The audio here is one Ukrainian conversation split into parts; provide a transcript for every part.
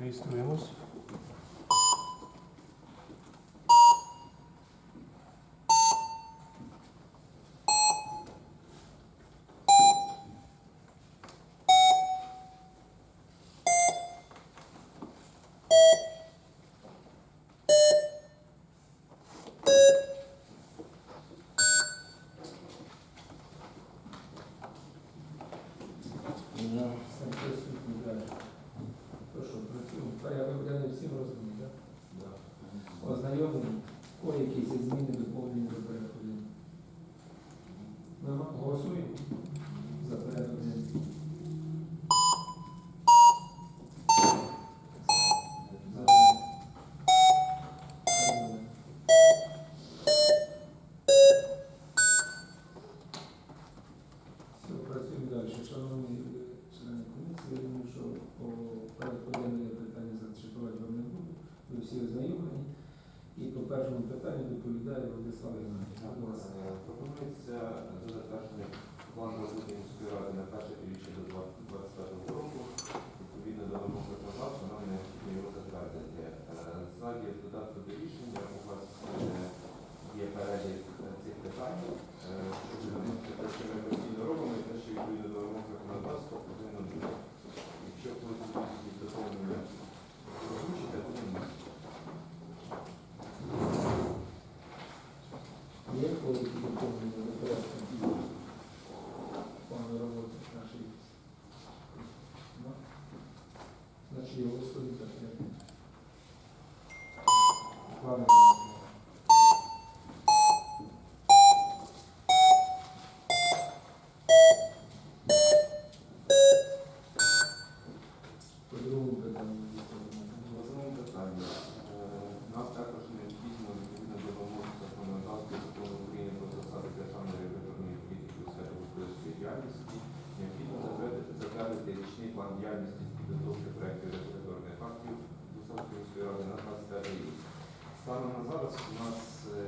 Реєструємось. Все присутні далі. То що, працюємо. Порядок денний всім розуміє, так? Ознайомлені. Ой, якісь зміни доповнення до порядку денного. Нема? Голосуємо за порядок денний. За. Прийняли. Все, працюємо далі. Шановні е, члени комісії, я думаю, що по порядку денного я питання зачитувати вам не буду. Ви всі ознайомлені. І по першому питанню доповідає Владислав Іванович. Будь ласка. Пропонується затвердження плану роботи міської ради на перше півріччя до 2025 року. Відповідно до вимог законодавства, нам необхідно його затвердити. Е, Ззаді в додатку до рішення у вас е, є перелік е, цих питань. Е, те, що ми постійно робимо, і те, що відповідно до вимог законодавства повинно бути. Якщо якісь доповнення озвучити, то не Є коли доповнення до порядку плану роботи нашої? Нема? Значить, його голосуємо за порядок. План роботи. По другому питанню. Основним питанням. Е, Нас також необхідно відповідно до вимог законодавства закону України про засади державної регуляторної політики у сфері господарської діяльності. Необхідно затвердити, затвердити річний план діяльності з підготовки проєктів регуляторних актів Бусавської міської ради на 25 рік. Станом на зараз у нас е,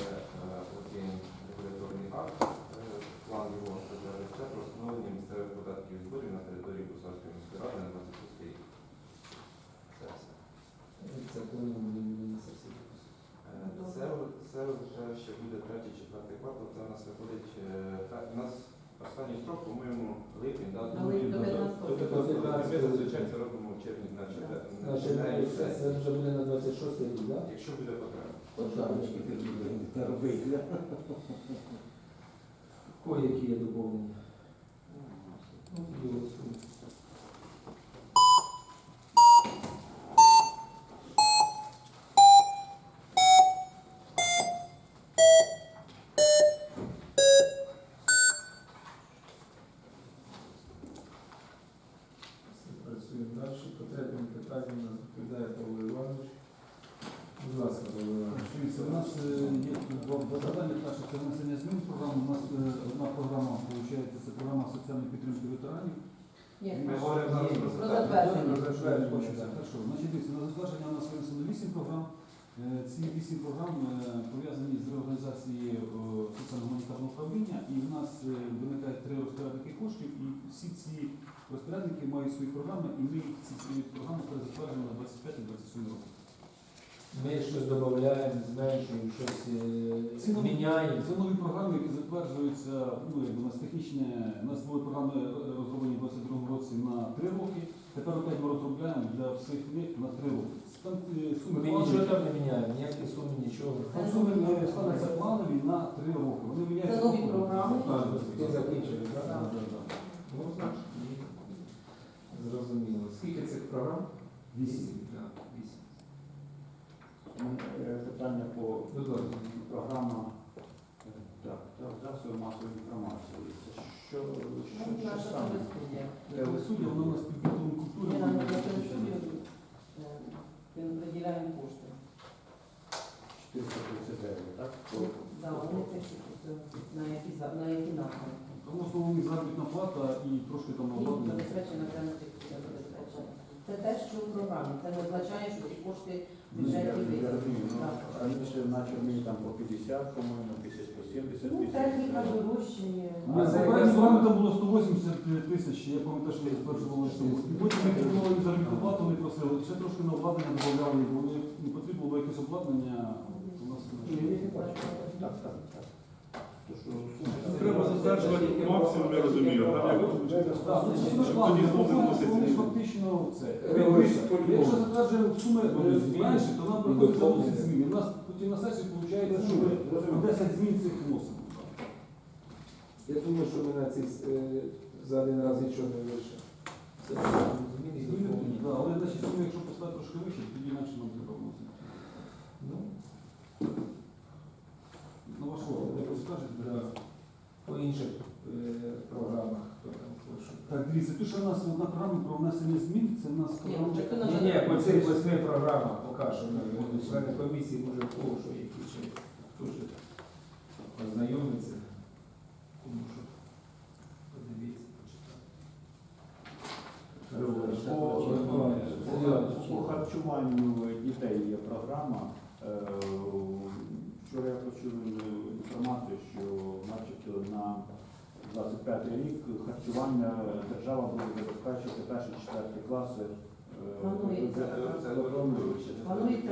є е, один регуляторний акт, е, план його ПДРЦ про встановлення місцевих податків і зборів на території Бусавської міської ради на 26 рік. Це все. Це коли ми будемо на сесії. Е, Це, це вже ще буде третій, четвертий квартал. Це у нас виходить. е, У нас останній строк, по-моєму, липень, да? До Думаю, липня, до- 15-го. до 15-го. Ми зазвичай це робимо в червні Значить, це вже буде на 26 рік, так? якщо буде потреба. Кої які є доповнення? Ну, і голосуємо. Все, Працюємо. По третьому питанню нас відповідає Павло Іванович. Будь ласка, Павло Іванович. Дивіться, у нас е, є два два завдання. Перше це внесення змін в програму. У нас е, одна програма, виходить, це програма соціальної підтримки ветеранів. Ні, Ми говоримо зараз про Про затвердження. затвердження. Про затвердження. Хорошо. Значить, дивіться, на затвердження у нас винесено 8 програм. Е, Ці 8 програм е, пов'язані з реорганізацією е, соціально-гуманітарного управління, і в нас е, виникають три розпорядники коштів, і всі ці розпорядники мають свої програми, і ми ці свої програми перезатверджуємо на 25-27 роки. Ми щось додаємо, зменшуємо, щось е, нові- міняємо. Це нові програми, які затверджуються, ну, якби у нас технічне, у нас були програми е, розроблені в 22 році на 3 роки, тепер опять ми розробляємо для всіх них на 3 роки. Там е, суми Ми планові- нічого там не міняємо, ніякі суми, нічого. там суми е, ставляться планові на 3 роки. Вони міняються. Це нові програми? Так, так? так. Ну, значить. Зрозуміло. Скільки цих програм? Вісім. Так, вісім. Е, Питання по Будь ласка. програма е, так, так, засоби масової інформації. Це що, що, Ну, що саме? Телесуддя, воно у нас під культури. Ми нам на телестудію е, виділяємо кошти. 439, так? Да, вони е, на які, за- на які напрямки. Там в основному заробітна плата і трошки там І обладнання. забезпечення окремих. Це те, що в програмі. Це не означає, що ці кошти в Ну, Я бюджеті я розумію, ну, раніше наче мені там по 50, по-моєму, тисяч по 70 Ну, тисяч. техніка дорожчає. Попередній яка програмі сума? там було 180 тисяч, я пам'ятаю, що ми затверджували цю. І потім ми отримали їм заробітну плату, вони просили, ще трошки на обладнання додавали, бо вони не потрібно було якесь обладнання. У нас Так, так, так. Треба затверджувати максимум, я розумію. ну, тоді знову фактично це. Якщо затверджуємо суми менше, то нам приходиться доповнення. вносити зміни. У нас потім на сесії виходить, що ми 10 змін цих вносимо. Я думаю, що ми на ці е, за один раз нічого не вирішимо. Але якщо поставити трошки вище, тоді менше нам треба вносити. Ну, На ваш да. По інших е, програмах. Так, дивіться, тут ще у нас одна програма про внесення змін, це в нас програма. Ні, ні, по цих восьми програмах поки що ми члени комісії може в кого що які чи хто ж ознайомиться. Тому що подивіться, почитати. По, по харчуванню дітей є програма. Вчора я почув інформацію, що начебто на 25 рік харчування держава буде забезпечити перші четверті класи. е, Планується. планується.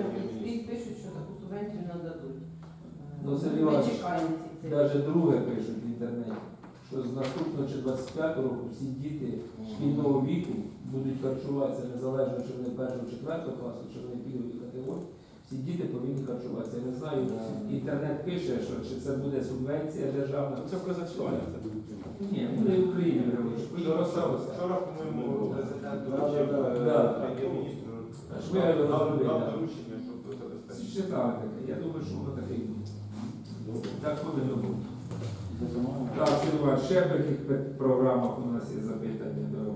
Пишуть, що таку субвенцію нададуть. Ну, Е, Сергій Іванович, ці цифри. Навіть друге пишуть в інтернеті, що з наступного чи 25 року всі діти шкільного віку будуть харчуватися незалежно, чи вони першого чи четвертого класу, чи вони пільгові категорії. Всі діти повинні харчуватися. Я не знаю, інтернет пише, що чи це буде субвенція державна. Це в Казахстані. Ні, буде і в Україні. Вчора, по-моєму, президент доручення, це читали таке. Я думаю, що воно таке буде. Так повинно бути. Так, Сильва, ще в яких програмах у нас є запитання до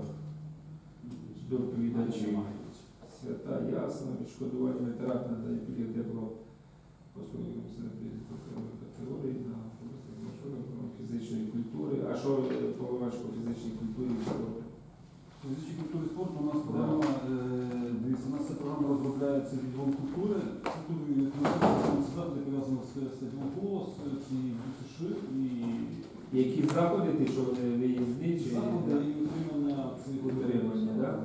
доповідачів. Свята ясно, відшкодування витрат на період тепло послуги категорії на фізичної культури. А що е, поливач по фізичній культурі і спорту? Фізичній культурі спорту у нас програма, е, дивіться, у нас ця програма розробляється відділом культури. Культури заходи пов'язані з стадіон Колос, ці БТШ і Які заходи, ти що вони виїзні чи заходи і утримання цих Утримання, да?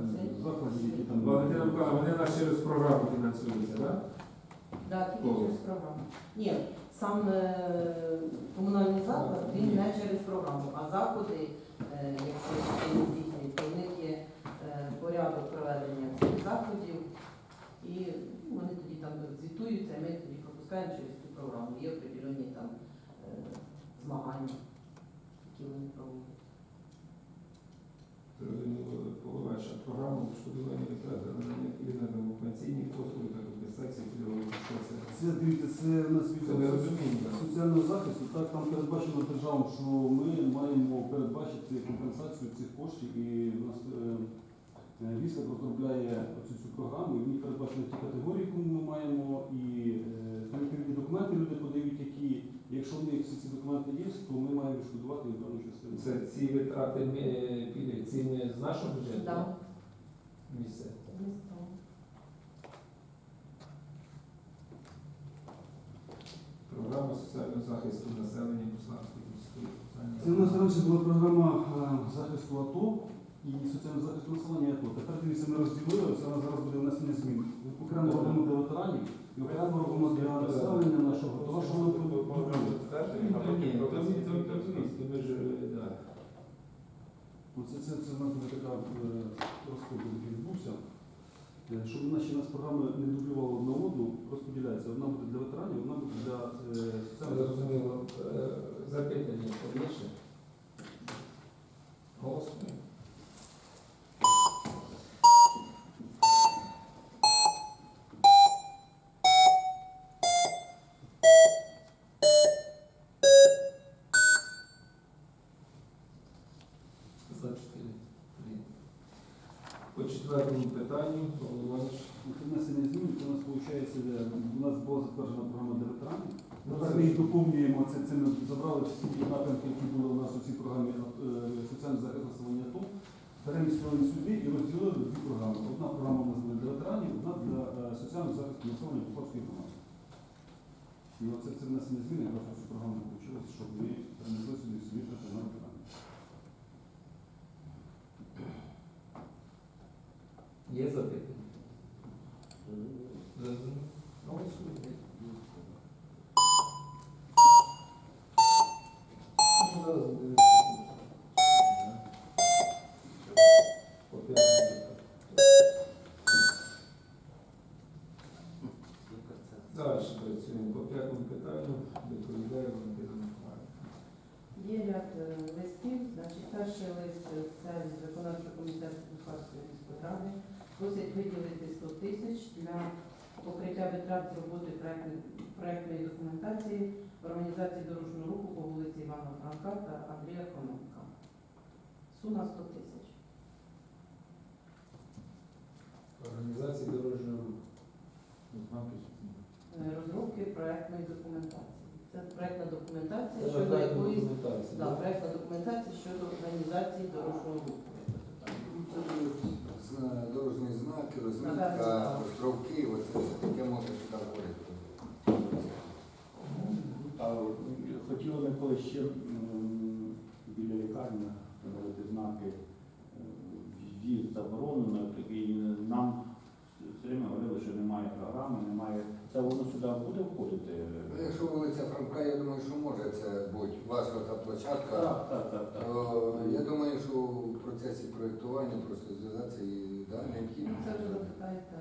заходів, які там Валентина вони нас через програму фінансуються, так? Да, тільки О. через програму. Ні, сам е, комунальний заклад, він не через програму, а заходи, е, якщо вони здійснюють, то в них є е, порядок проведення цих заходів, і ну, вони тоді там звітуються, і ми тоді пропускаємо через цю програму. Є определені там е, змагання, вони проводять. Зрозуміло, програма відшкодування на надання відповідно пенсійні послуги та компенсації пільгових. Це дивіться, це у нас Це соціального захисту. Так там передбачено державою, що ми маємо передбачити компенсацію цих коштів, і у нас е, е, війська розробляє оцю цю програму, і в ній передбачено ті категорії, які ми маємо, і е, там відповідні документи люди подають, які, якщо в них всі ці документи є, то ми маємо відшкодувати певну частину. Це ці витрати ми, пільги, ці ми з нашого бюджету? Да. Місце. Програма соціального захисту населення Буславської міської. Це у нас раніше була програма е, захисту АТО і соціального захисту населення АТО. Тепер дивіться, ми розділили, це зараз буде внесення змін. Окремо робимо для ветеранів і окремо робимо для населення нашого. Тому що тут ми-. Оце це, це, в нас буде така е, розподіл який відбувся. Е, Щоб наші нас програми не дублювали одна одну, розподіляється. Одна буде для ветеранів, одна буде для е, соціального зрозуміло. Запитання побільше. Голосуємо. За чотири. Блін. По четвертому питанню, Павло Іванович. Це внесення змін, це у нас виходить, у нас була затверджена програма для ветеранів. Ну, Тепер ми їх доповнюємо, це, це ми забрали всі напрямки, які були у нас у цій програмі е, соціальний захист населення АТО, перемістили сюди і розділили дві програми. Одна програма у нас фінансування Буславської громади. І оце це внесені зміни, якраз цю програму вийшло, щоб ви принесли сюди свої персональні питання. Є запитання? Зрозуміло. Ну, зараз питанню. Далі працюємо по п'ятому питанню, доповідає Валентина. Є ряд е, листів. Значить, перший лист це від виконавчого комітету Бухарської міської ради. Просять виділити 100 тисяч для покриття витрат з роботи проектної, проектної документації в організації дорожнього руху по вулиці Івана Франка та Андрія Кононка. Сума 100 тисяч. Організації дорожнього руху. Е, Розробки проектної документації. Це проектна документація Це щодо якоїсь документація. да, проектна документація щодо організації дорожнього руху. Дорожні знаки, розмітка, островки, оце все таке може сюди входити. А хотіли ми колись ще м, біля лікарні знаки е, в'їзд заборонено, і нам говорили, що немає програми, немає. Це воно сюди буде входити? Ну, Якщо вулиця Франка, я думаю, що може це бути ваша та площадка. Так, так, так, так. то Я думаю, що в процесі проєктування просто зв'язатися і да, необхідно. Це вже запитайте.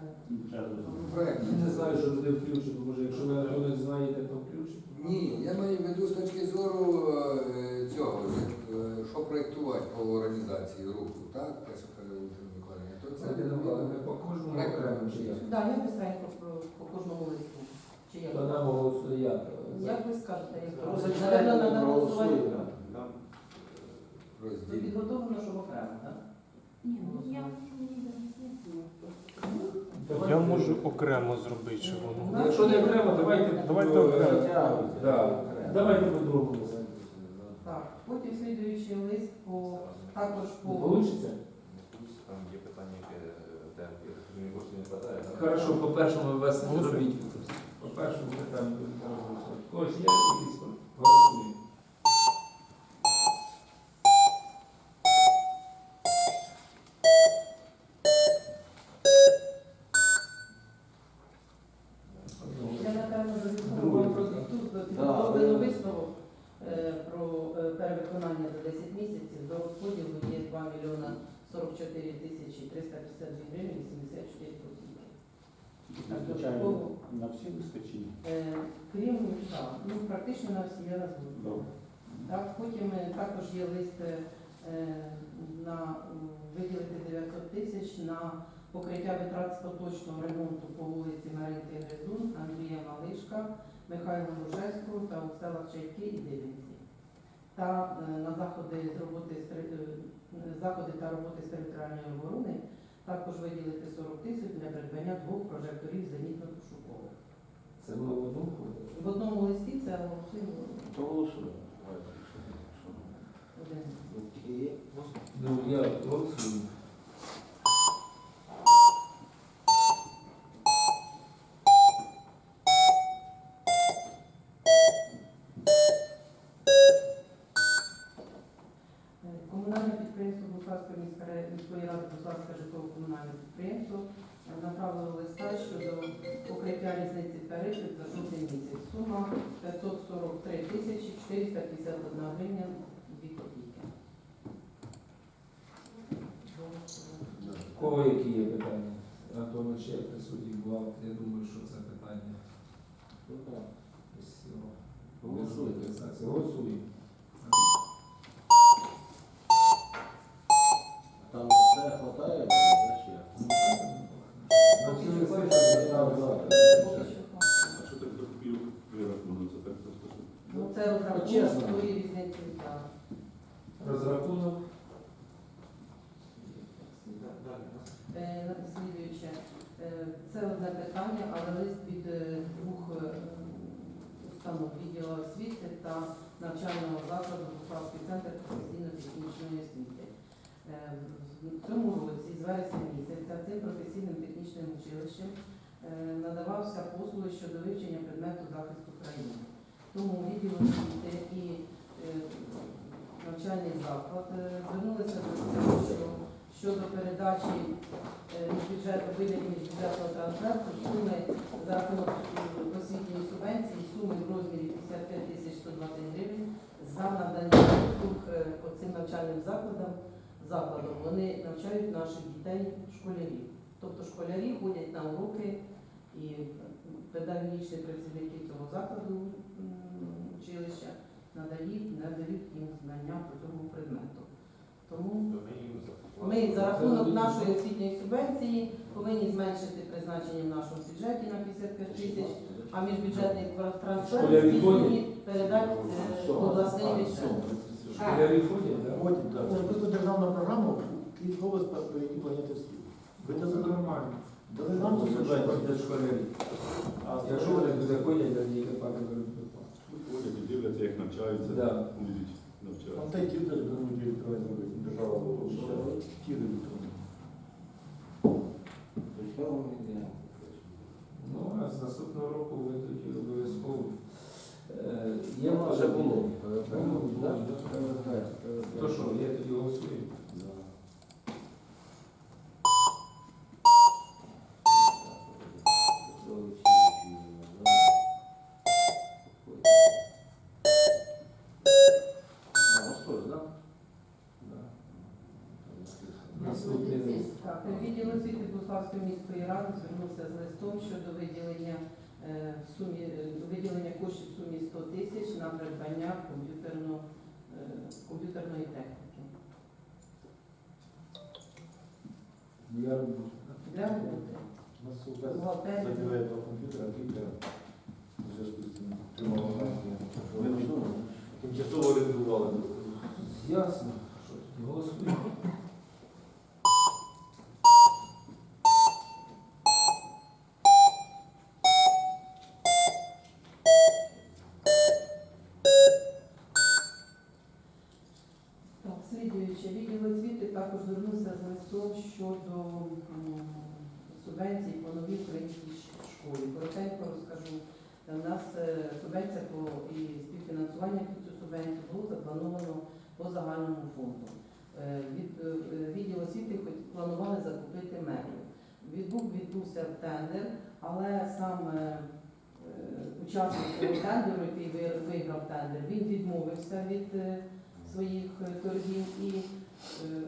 Ще раз. Проект. Я не знаю, що туди включено. Може, якщо ви Антоне знаєте, то включите. Ні, я маю в виду з точки зору е, цього, е, що проєктувати по організації руху, так? Те, що каже Миколаївна, то це По Проект. окремо чи як? Так, я быстренько по, по кожному листу. Чи як? То нам голосує як? Як ви скажете, як Ну, зачитайте, проголосуємо. голосувати. Там Це підготовлено, щоб окремо, так? Ні, ну я мені Я можу окремо зробити, щоб воно. Якщо не окремо, давайте Давайте по- окремо. Да. Давайте по-другому. Так, потім слідуючий лист по також по Получиться? там є питання, яке розумію, коштів не вистачає. Хорошо, по першому вас не зробіть. По першому питанню. Когось є якісь голосуємо. я напевно Другий. завітувала про тут підготовлено висновок е, про е, перевиконання за 10 місяців. До розподілу є 2 мільйона 44 тисячі 352 гривень 84 копійки. Звичайно, на всі вистачить. Е, Крім так, ну практично на всі я назву. Так, потім е, також є лист е, на виділити 900 тисяч на покриття витрат з поточного ремонту по вулиці Маринки Гризун, Андрія Малишка, Михайла Ружевського та у селах Чайки і Дивинці. Та е, на заходи з роботи заходи та роботи з територіальної оборони також виділити 40 тисяч для придбання двох прожекторів зенітно-пошукових. Це було в одному? В одному листі це голосуємо То голосуємо. один. Ну, я голосую. Е, Комунальне підприємство Буславської міської міської ради Буславське житлово-комунальне підприємство направило листа щодо покриття різниці тарифів за жовтий місяць. Сума 543 тисячі 451 гривня 2 копійки. Кого які є питання? Антонович, як присутній була, я думаю, що це питання. Голосуйте. Голосуємо. Там все хватає, зачем? На всю листочку питав за. Поки що так. А що так до копійок прирахунок? Це так просто. Ну, це розрахунок Чесно. тої різниці. так. Розрахунок. Е, Слідуюче. Е, Це одне питання, але лист від е, двох е, установ відділу освіти та навчального закладу Буславський центр професійно-технічної освіти. Е, Цьому році, з вересня місяця, цим професійним технічним училищем надавався послуги щодо вивчення предмету захисту країни. Тому відділ освіти і е, навчальний заклад е, звернулися до цього, що щодо передачі е, міжбюджету виділення міжбюджетного трансферту суми за рахунок е, освітньої субвенції суми в розмірі 55 тисяч 120 гривень за надання послуг е, по цим навчальним закладам. Закладом вони навчають наших дітей школярів. Тобто школярі ходять на уроки і педагогічні працівники цього закладу училища надають, надають їм знання по цьому предмету. Тому ми за- рахунок нашої освітньої субвенції повинні зменшити призначення в нашому бюджеті на 55 тисяч, а міжбюджетний трансфер передати е, в бюджет. Школярі ходять, так? Ходять, так. Просто державна програма, область повинні планети всі. Ви Це це нормально. дали нам субвенцію. Для школярів. А Якщо вони туди ходять, то їх не пам'ятають. Ходять і дивляться, як навчаються, Да. будуть Там навчатися. та й ті теж планують електронні зробити. Держава обіцяла. Ті електронні. Ну, а з наступного року ви тоді обов'язково. Е, Є вже було. Ну, да. То що, є тоді голосуємо? А, ось теж, так? Наступний лист. Так, відділ освіти Буславської міської ради звернувся з листом щодо виділення е, в сумі е, виділення коштів в сумі 100 тисяч на придбання комп'ютерно, е, комп'ютерної техніки. Для роботи. Для роботи. У нас супер Бухгалтерія. два комп'ютера кілька в зв'язку з цим тримала. Тимчасово орендували. Ясно. Голосуємо? Так, слідуюче, відділ освіти також звернувся з листом щодо м, субвенції по новій українській ш- школі. Коротенько розкажу. У нас е, субвенція по і співфінансування під цю субвенцію було заплановано по загальному фонду. Е, Від, е, е, відділ освіти хоч планували закупити меблі. Відбув, відбувся тендер, але сам е, е, учасник цього тендеру, який ви- виграв тендер, він відмовився від е, своїх е, торгів і е,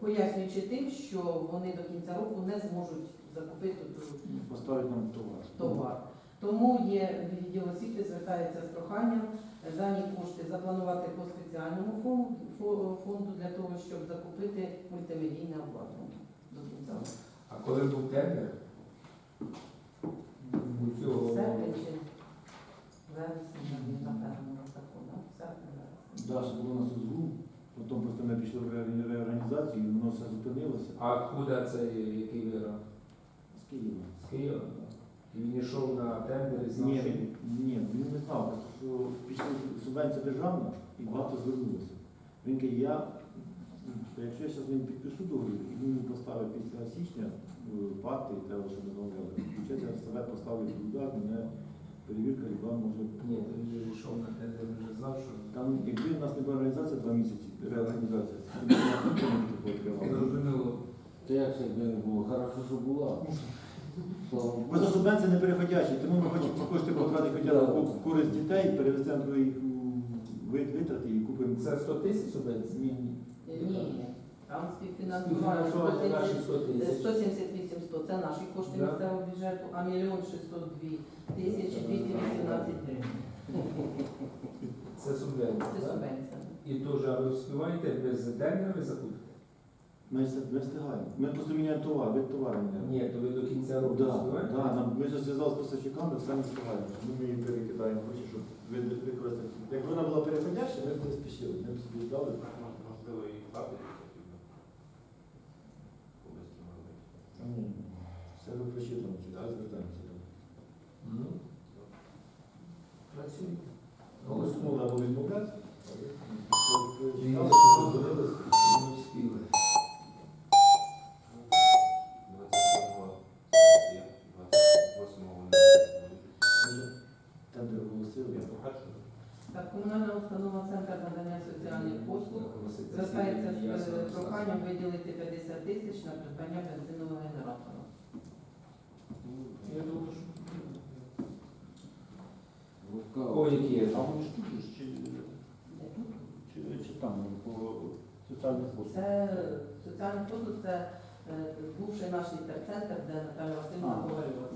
пояснюючи тим, що вони до кінця року не зможуть закупити ту Поставить нам товар. товар. Тому є відділ освіти звертається з проханням дані кошти запланувати по спеціальному фонду, для того, щоб закупити мультимедійне обладнання до кінця року. А коли був тендер? Цього Серпень чи вересень, напевно? Серпень, вересень. Да, що було на СУЗГУ, потім просто ми пішли в реоргані- реорганізацію, і воно все зупинилося. А откуда цей який виграв? З Києва. З Києва? так? І він йшов на тендер і знав, Ні, що ні, він не знав, просто що пішла субвенція державна і багато звернулося. Він каже, я, м, якщо я зараз ним підпишу договір, і він мені поставить після січня е, парти і треба, щоб замовляли. Включається совет поставить удар, мене перевірка ріба може. ні, він же йшов на тендер, він вже знав, що Там, якби в нас не була організація два місяці, реорганізація, це б не відкривали. зрозуміло. Та як це якби не було? Хорошо, що була. Слава Богу. Просто субвенція не переходячі, тому ми хочемо ці кошти потратити хоча б користь дітей, перевести на їх витрати і купимо. Це 100 тисяч субвенцій? Ні, ні. Ні, там співфінансування Співфінансування наші 100 тисяч. 178 100 це наші кошти Да. місцевого бюджету, а мільйон 602 тисячі 218 гривень. Це субвенція. Це так? субвенція. І теж, а ви встигаєте без тендера ви закупите? Ми все не встигаємо. Ми просто міняємо товар, вид товару міняємо. Ні, то ви до кінця року Да, встигаєте? да, нам, ми вже зв'язали з поставщиками, все не встигаємо. Ми ми їм перекидаємо гроші, щоб ви- використати. Якби вона була переходяща, ми б не спішили. Ми б собі здали. Можливо, і хати потрібно. Колись треба робити. Все ви прочитано, так звертаємося. Ну, працюйте. Голосуємо, або відмовлятися. Ні, Читали, що подивилися. Не встигли. 27 Комунальна установа Центр надання соціальних послуг звертається з е, проханням виділити 50 тисяч на придбання бензинового генератора. Я думаю, що Ой, які є. А вони ж тут ж чи, чи, чи там по соціальних послуг? Це соціальний послуг, це е, бувший наш інтерцентр, де Наталя Васильівна А, говорила.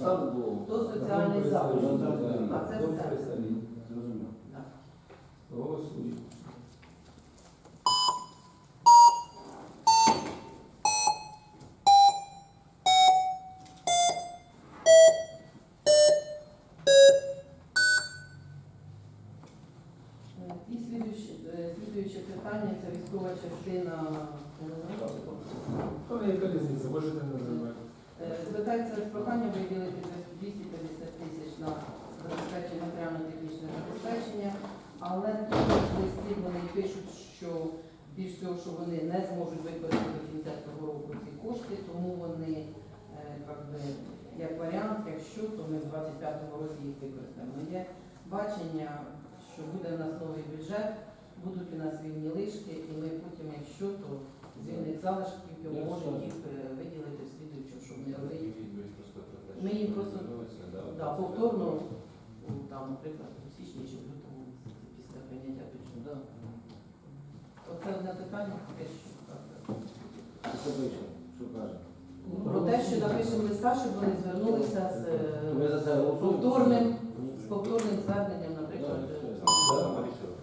Це був. то соціальний. Дом А це все. представник. Зрозуміло. Так. Голосуємо. Е, І слідуюче, е, слідуюче питання це військова частина. е, То не яка різниця, можете не називати. Е, Звертається з проханням виділити 250 тисяч на забезпечення матеріально-технічне забезпечення, але тут в вони пишуть, що більш всього, що вони не зможуть використати до кінця цього року ці кошти, тому вони е, як, би, як варіант, якщо, то ми в 25-му році їх використаємо. Є бачення, що буде в нас новий бюджет, будуть у нас вільні лишки, і ми потім, якщо, то з вільних залишків можемо їх е, виділити в слідуючу, щоб не робити. Ми їм просто, Да, повторно, ну, там, наприклад, у січні чи в лютому місяці після прийняття бюджету. Да. Оце одне питання, таке, що так. Що пише? Що каже? Про те, що напишемо листа, щоб вони звернулися з е, Ви за це голосуєте? повторним, з повторним зверненням, наприклад. Е. Саме рішили.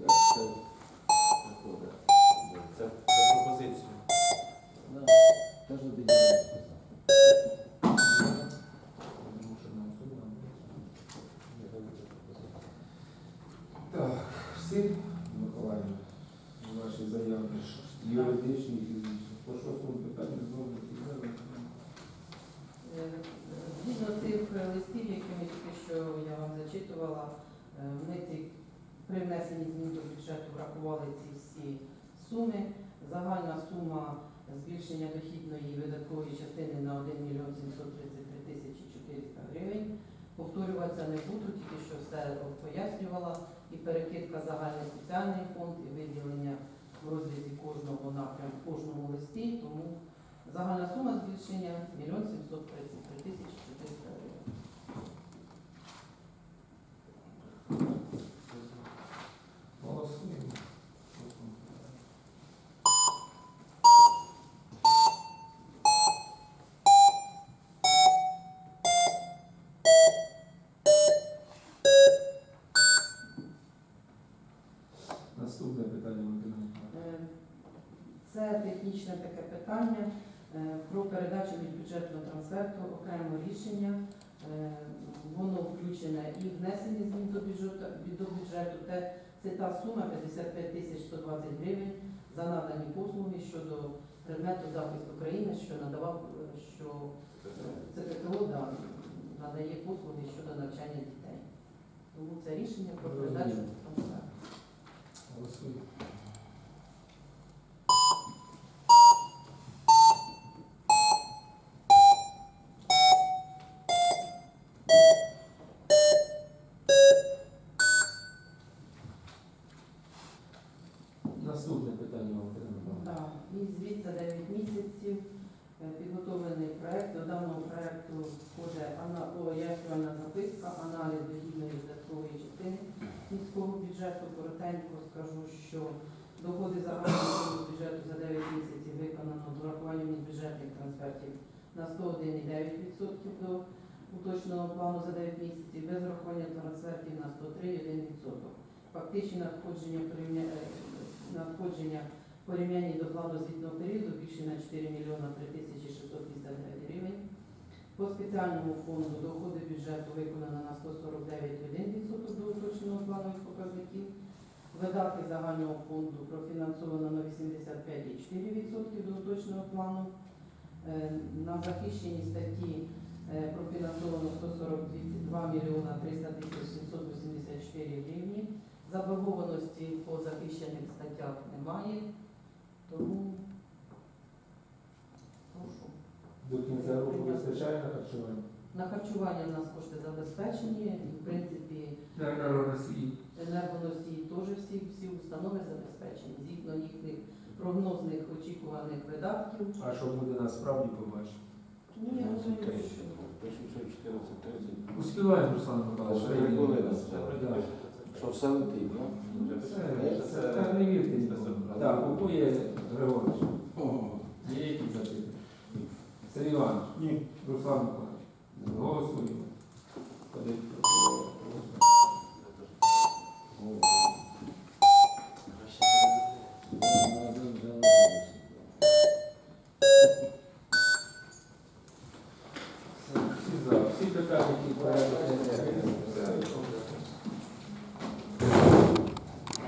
Як це виходить? Це це пропозиція. Да. Теж не підійде. Тому що нам судно. Так, всі, Миколаївна, ваші заяви юридичні і фізичні. По шостому питанню знову не підтримали. Е, Згідно тих листів, які ми тільки що я вам зачитувала, е, ми ці при внесенні змін до бюджету врахували ці всі суми. Загальна сума збільшення дохідної і видаткової частини на 1 мільйон 733 тисячі 400 гривень. Повторюватися не буду, тільки що все пояснювала. І перекидка загальний спеціальний фонд, і виділення в розрізі кожного напрямку, в кожному листі. Тому Загальна сума збільшення 1 мільйон 733 тисячі 400 гривень. Голосуємо. Наступне питання Валентина Миколаївна. Е, Це технічне таке питання е, про передачу від трансферту окремо рішення. Е, Воно включене і внесення змін до бюджету, до бюджету. Те- Це та сума 55 тисяч 120 гривень за надані послуги щодо предмету захисту країни, що надавав, е, що це ЦКТО да, надає послуги щодо навчання дітей. Тому це рішення про передачу трансферту. Голосуємо. Наступне питання Валентина Миколаївна. Так, і звіт за 9 місяців е, підготовлений проект. До даного проекту входить ана- пояснювальна записка, аналіз дохідної видаткової частини міського бюджету. Коротенько скажу, що доходи загального фонду бюджету за 9 місяців виконано з урахуванням бюджетних трансфертів на 101,9% до уточного плану за 9 місяців, без врахування трансфертів на 103,1%. Фактичні надходження е, надходження порівнянні до плану звітного періоду більше на 4 мільйона 3 тисячі 659 гривень. По спеціальному фонду доходи бюджету виконано на 149,1% до уточненого планових показників. Видатки загального фонду профінансовано на 85,4% до уточненого плану. Е, На захищені статті профінансовано 142 мільйона 300 тисяч 784 гривні. Заборгованості по захищених статтях немає, тому прошу. До кінця року вистачає на харчування? На харчування в нас кошти забезпечені, і в принципі Енергоносії. енергоносії теж всі, всі установи забезпечені. Згідно їхніх прогнозних очікуваних видатків. А що буде насправді побачимо. Ні, я ну, розумію. Успіваємо, Руслан Миколаївич. що три хвилини сказали. Що все летить, так? Це, це, е? не вірте. Так, купує Григорович. Є які запитання? Сергій Іванович. Ні. Руслан Миколаївич. Голосуємо. Ходить. Голосуємо.